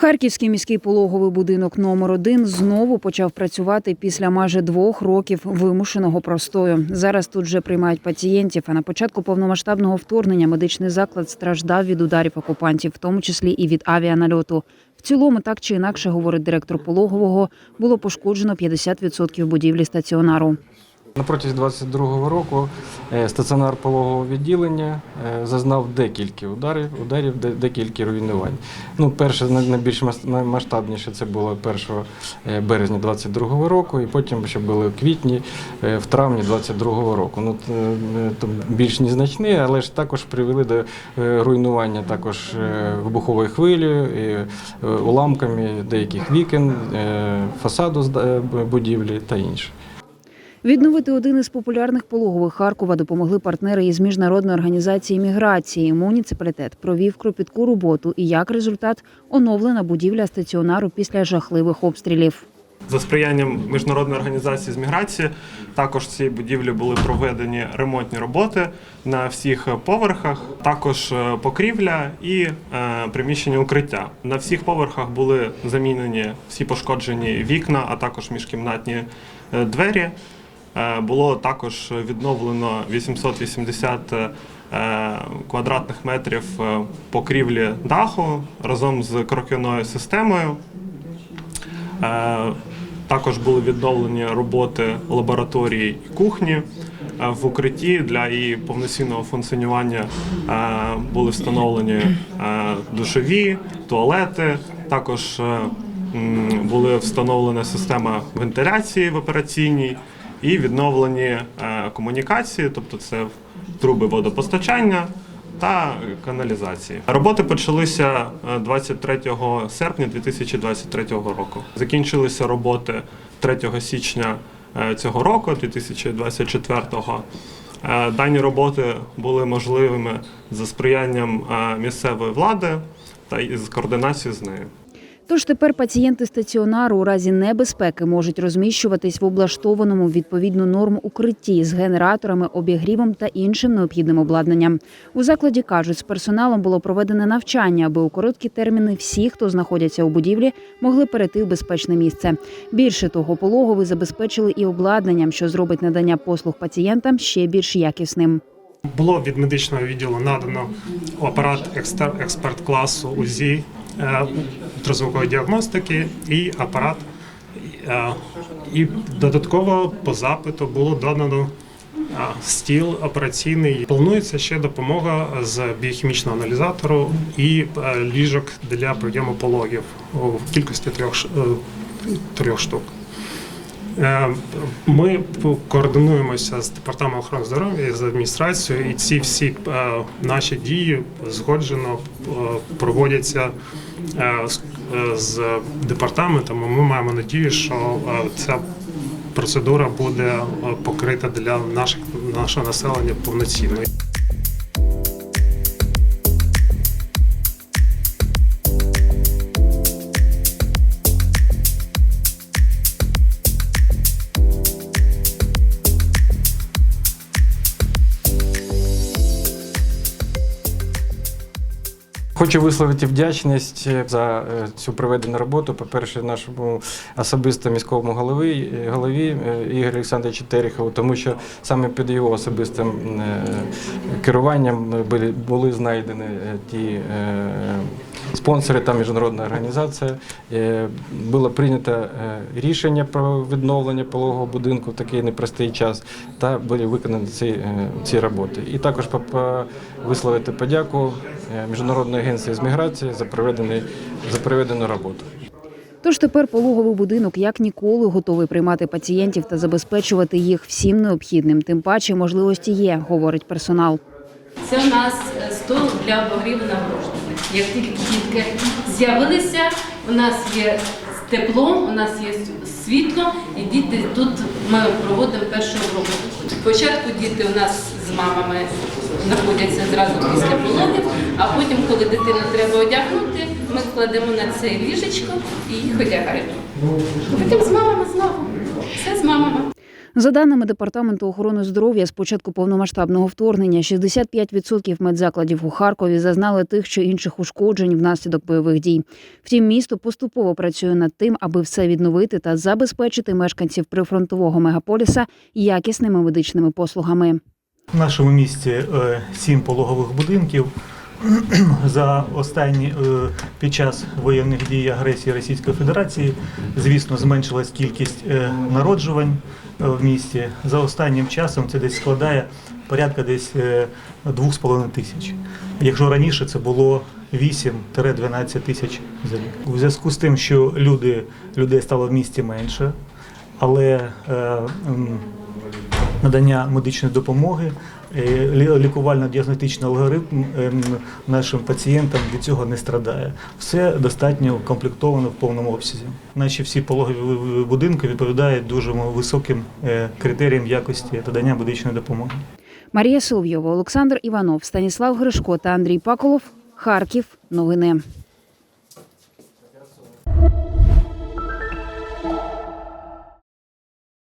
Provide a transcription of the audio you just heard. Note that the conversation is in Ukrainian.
Харківський міський пологовий будинок номер 1 знову почав працювати після майже двох років вимушеного простою. Зараз тут вже приймають пацієнтів. А на початку повномасштабного вторгнення медичний заклад страждав від ударів окупантів, в тому числі і від авіанальоту. В цілому, так чи інакше, говорить директор пологового, було пошкоджено 50% будівлі стаціонару. На протязі 22-го року е, стаціонар пологового відділення е, зазнав декілька ударів, ударів, декілька руйнувань. Ну, перше, найбільш мас- наймасштабніше це було 1 е, березня 22-го року, і потім ще були в квітні, в травні 22-го року. Ну, то більш незначні, але ж також привели до руйнування також е, вибуховою хвилею, і е, уламками деяких вікон, фасаду будівлі та інше. Відновити один із популярних пологових Харкова допомогли партнери із міжнародної організації міграції. Муніципалітет провів кропітку роботу і як результат оновлена будівля стаціонару після жахливих обстрілів. За сприянням міжнародної організації з міграції також в цій будівлі були проведені ремонтні роботи на всіх поверхах, також е, покрівля і е, приміщення укриття. На всіх поверхах були замінені всі пошкоджені вікна, а також міжкімнатні е, двері. Е, Було також відновлено 880 е, квадратних метрів е, покрівлі даху разом з кроківною системою. Також були відновлені роботи лабораторії і кухні. В укритті для її повноцінного функціонування були встановлені душові, туалети. Також була встановлена система вентиляції в операційній і відновлені е, комунікації, тобто це труби водопостачання та каналізації. Роботи почалися е, 23 серпня 2023 року. Закінчилися роботи 3 січня е, цього року, 2024-го. Е, Дані роботи були можливими за сприянням е, місцевої влади та із координацією з нею. Тож тепер пацієнти стаціонару у разі небезпеки можуть розміщуватись в облаштованому відповідну норм укритті з генераторами, обігрівом та іншим необхідним обладнанням. У закладі кажуть, з персоналом було проведене навчання, аби у короткі терміни всі, хто знаходяться у будівлі, могли перейти в безпечне місце. Більше того, пологовий забезпечили і обладнанням, що зробить надання послуг пацієнтам ще більш якісним. Було від медичного відділу надано апарат експерт класу УЗІ ультразвукової діагностики і апарат. е, І додатково по запиту було додано е, стіл операційний. Планується ще допомога з біохімічного аналізатору і е, ліжок для прийому пологів у кількості трьох е, трьох штук. Е, Ми координуємося з департаментом охорони здоров'я з адміністрацією, і ці всі е, наші дії згоджено е, проводяться з- департаментом. Ми маємо надію, що ця процедура буде покрита для наших нашого населення повноцінно. Хочу висловити вдячність за е, цю проведену роботу. По-перше, нашому особисто міському голові, голові е, Ігорю Олександровичу Терехову, тому що саме під його особистим е, керуванням були, знайдені е, ті е, спонсори та міжнародна організація. Е, Було прийнято е, рішення про відновлення пологового будинку в такий непростий час, та були виконані ці, е, ці роботи. І також висловити подяку е, Міжнародної агенції з міграції за проведений за проведену роботу. Тож тепер пологовий будинок як ніколи готовий приймати пацієнтів та забезпечувати їх всім необхідним. Тим паче можливості є, говорить персонал. Це у нас стол для обогріву нагружених. Як тільки дітки з'явилися, у нас є тепло, у нас є світло, і діти тут ми проводимо першу групу. Спочатку діти у нас з мамами знаходяться зразу після пологів, а потім, коли дитину треба одягнути, ми кладемо на це ліжечко і їх одягаємо. Потім з мамами знову. Все з мамами. За даними департаменту охорони здоров'я, з початку повномасштабного вторгнення 65% медзакладів у Харкові зазнали тих чи інших ушкоджень внаслідок бойових дій. Втім, місто поступово працює над тим, аби все відновити та забезпечити мешканців прифронтового мегаполіса якісними медичними послугами. В нашому місті е, сім пологових будинків. За останні е, під час воєнних дій агресії Російської Федерації, звісно, зменшилась кількість е, народжувань е, в місті. За останнім часом це десь складає порядка десь е, 2,5 тисяч. Якщо раніше це було 8-12 тисяч за рік. У зв'язку з тим, що люди, людей стало в місті менше, але надання медичної допомоги, лікувально-діагностичний алгоритм ем, нашим пацієнтам від цього не страдає. Все достатньо укомплектовано в повному обсязі. Наші всі пологові будинки відповідають дуже високим е, критеріям якості надання медичної допомоги. Марія Соловйова, Олександр Іванов, Станіслав Гришко та Андрій Паколов. Харків. Новини.